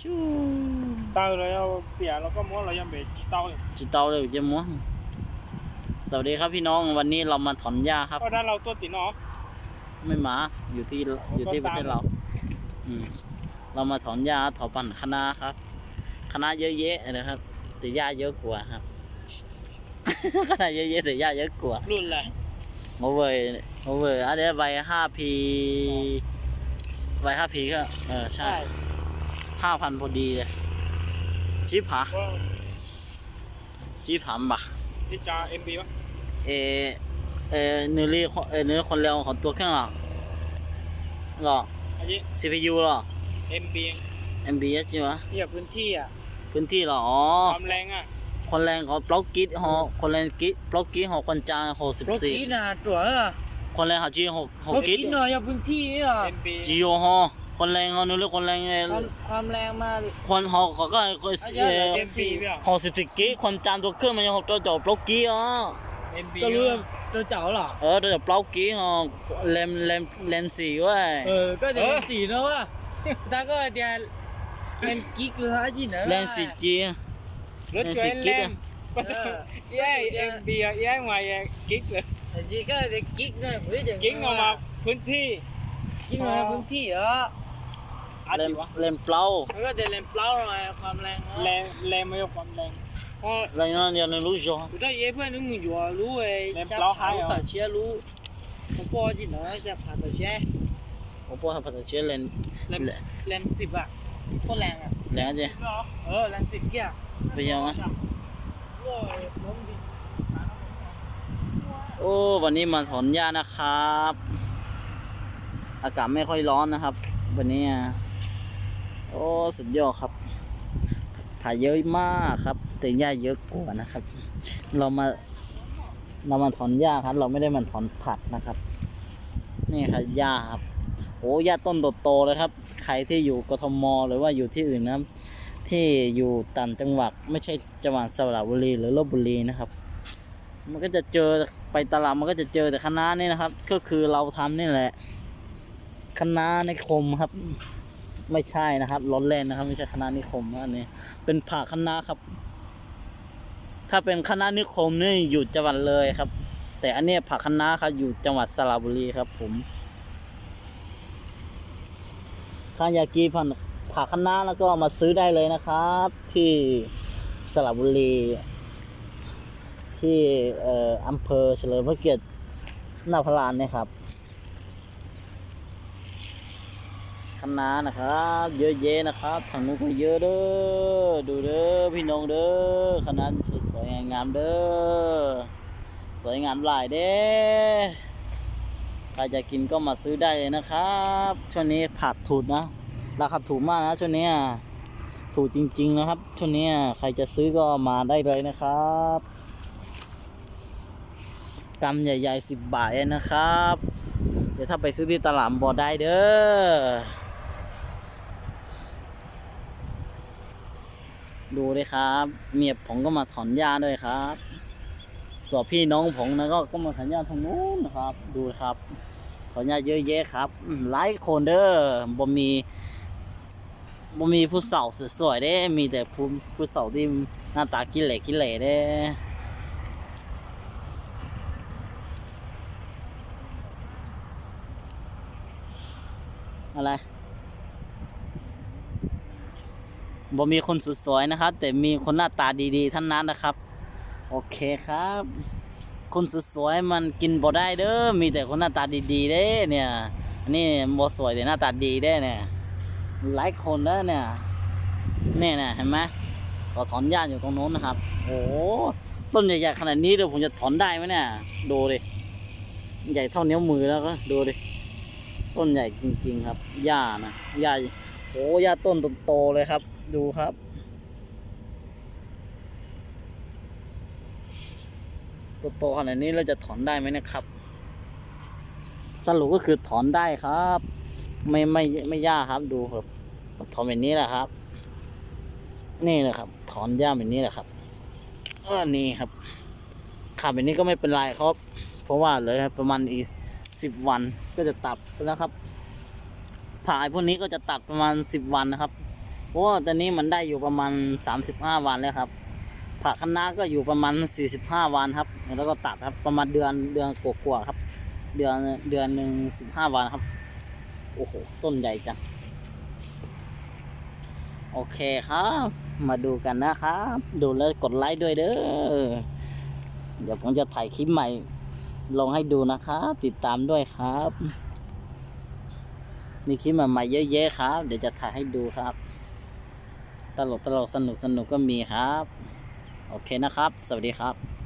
ชู tao rồi ao bìa nó có món là em bị tao จิตเตาเลยจะม้วนสวัสดีครับพี่น้องวันนี้เรามาถอนหญ้าครับ có ra lâu tôi tí nó ไม่หมาอยู่ที่อยู่ที่ประเทศเรา อืมเรามาถอนหญ้าถอนปั่นคณะครับคณะเยอะแยะนะครับ แต่หญ้าเยอะกว่าครับคณะเยอะแยะแต่หญ้าเยอะกว่า luôn là โมเวยโมเวยอันนี้ใบห้าพีใบห้าพีก็เออใช่ ห้าพันพอดีเลยชิปหา có ชิปหามบะ đi cha em bị เออเออเนื้อรีเออเนื้อคนเร็วของตัวเครื่องหรอหรอ anh chị CPU หรอ em bị MBS ใช่ไหม như là พื้นที่อะพื้นที่หรออ๋อความแรงอะคนแรงของบล็อกกิทหอคนแรงกิทบล็อกกิทหอคนจางหกสิบรถสี่กินอะตัวอะคนแรงหาจีหกหกรถกิทกินหน่อยอย่าพื้นที่อะ em bị จีโอหอ คนแรงเขาเนื้อเรื่องคนแรงเออความความแรงมาคนหอเขาก็ก็อาเอยุอ em bị biết หกสิบสี่กิคนจานตัวเครื่องมันยังหกตัวจบบล็อกกิอ๋อ em bị ก็รู้ตัวเจ้าเหรอ เออตัวจบบล็อกกิหอเลมเลมเลนสี่เว้ยเออ ก็จะเป็นสีนะว่ะแต่ก็เดี๋ยวเป็นกิ๊กหรืออะไรจีนะเลนสี่จี rớt cho Em em xịt kít lên có Ờ. thể yeah em bị à yeah ngoài à, kít rồi แต่จีก็เป็นกิ๊กหน่อยคุยเดี๋ยว kít ngon mà พื้นที่กิ๊กหน่อยพื้นที่เหรอ à เลม chị quá เลมเปล่าแล้วก็จะเล่นเปล่าหน่อยความแรงแรงแรงไม่有ความแรงพออะไรนั่นยังรู้จัก กูได้เย้เพื่อนนึกมึงอยู่รู้เว้ยเล่นเปล่าให้เหรอแต่เชียรู้ผมพอจีน้อยจะผ่านแต่เชียผมพอทำภาษาเชื่อเลนแรงแรงสิบอะโคตรแรงอะแรงจ้ะเออแรงสิบเกียร์ไปยังอะโอ้ยล้มดิโอ้วันนี้มาถอนหญ้านะครับ อากาศไม่ค่อยร้อนนะครับ วันนี้อะ โอ้สุดยอดครับ ถ่ายเยอะมากครับ แต่หญ้าเยอะกว่านะครับ เรามาเรามาถอนหญ้าครับ เราไม่ได้มาถอนผักนะครับ นี่ครับหญ้าครับโอ้หญ้าต้นโตๆเลยครับ ใครที่อยู่กทมหรือว่าอยู่ที่อื่นนะครับ ที่อยู่ต่างจังหวัดไม่ใช่จังหวัดสระบุรีหรือลบบุรีนะครับ มันก็จะเจอไปตลาดมันก็จะเจอแต่คณะนี่นะครับ ก็คือเราทำนี่แหละคณะน้านิคมครับ ไม่ใช่นะครับร้อนแรงนะครับ ไม่ใช่คณะนิคมอันนี้ เป็นผักคณะน้าครับ ถ้าเป็นคณะนิคมนี่อยู่จังหวัดเลยครับ แต่อันนี้ผักคณะน้าครับอยู่จังหวัดสระบุรีครับ ผมถ้าอยากกินผักผักคณะน้าแล้วก็มาซื้อได้เลยนะครับ ที่สระบุรี ที่อออำเภอเฉลิมพระเกียรติหน้าพระลานเนี่ยครับ คณะนะครับ เยอะแยะนะครับทางนู้นก็เยอะเด้อดูเด้อพี่น้องเด้อคณะสวยงามเด้อสวยงามหลายเด้อใครจะกินก็มาซื้อได้เลยนะครับช่วงนี้ผักถูกนะราคาถูกมากนะช่วงนี้ถูกจริง ๆ นะครับช่วงนี้ใครจะซื้อก็มาได้เลยนะครับกำใหญ่ๆสิบบาทนะครับ เดี๋ยวถ้าไปซื้อที่ตลาดบ่อได้เด้อ ดูเลยครับ เมียผมก็มาถอนหญ้าด้วยครับส่วนพี่น้องผมนะก็ก็มาถอนหญ้าทางนู้นนะครับ ดูครับถอนหญ้าเยอะแยะครับอืมหลายคนเด้อบ่มีบ่มีผู้สาวสวยๆเด้มีแต่ผู้ผู้สาวที่หน้าตากิเหล่กิเหล่เด้อะไร บ่มีคนสวยๆนะครับ แต่มีคนหน้าตาดีๆท่านนั้นนะครับ โอเคครับ คนสวยๆมันกินบ่ได้เด้อมีแต่คนหน้าตาดีๆเด้เนี่ยอันนี้บ่สวยแต่หน้าตาดีเด้เนี่ยหลายคนเด้อเนี่ยเนี่ยนะเห็นไหมขอถอนหญ้าอยู่ตรงโน้นนะครับ โอ้ต้นใหญ่ๆขนาดนี้เดี๋ยวผมจะถอนได้ไหมเนี่ยดูดิใหญ่เท่านิ้วมือแล้วก็ดูดิต้นใหญ่จริง ๆ ครับหญ้านะหญ้า โอ้หญ้าต้นโตๆเลยครับ ดูครับ โตๆขนาดนี้เราจะถอนได้ไหมนะครับ สรุปก็คือถอนได้ครับ ไม่ไม่ไม่ยากครับดูครับถอนแบบนี้แหละครับ นี่แหละครับ ถอนหญ้าแบบนี้แหละครับเออนี่ครับขาดแบบนี้ก็ไม่เป็นไรครับ เพราะว่าเหลยประมาณอีกสิบวันก็จะตัดแล้วครับ ผ่ายพวกนี้ก็จะตัดประมาณสิบวันนะครับโอ้ตอนนี้มันได้อยู่ประมาณสามสิบห้าวันแล้วครับผักคะน้าก็อยู่ประมาณสี่สิบห้าวันครับ แล้วก็ตัดครับประมาณเดือนเดือนกว่าๆครับ เดือนเดือนหนึ่งสิบห้าวันครับ โอ้โห ต้นใหญ่จัง โอเคครับ มาดูกันนะครับ ดูแล้วกดไลค์ด้วยเด้อ เดี๋ยวผมจะถ่ายคลิปใหม่ ลงให้ดูนะครับ ติดตามด้วยครับ มีคลิปใหม่ๆเยอะแยะครับ เดี๋ยวจะถ่ายให้ดูครับ ตลกตลกสนุกสนุกก็มีครับ โอเคนะครับ สวัสดีครับ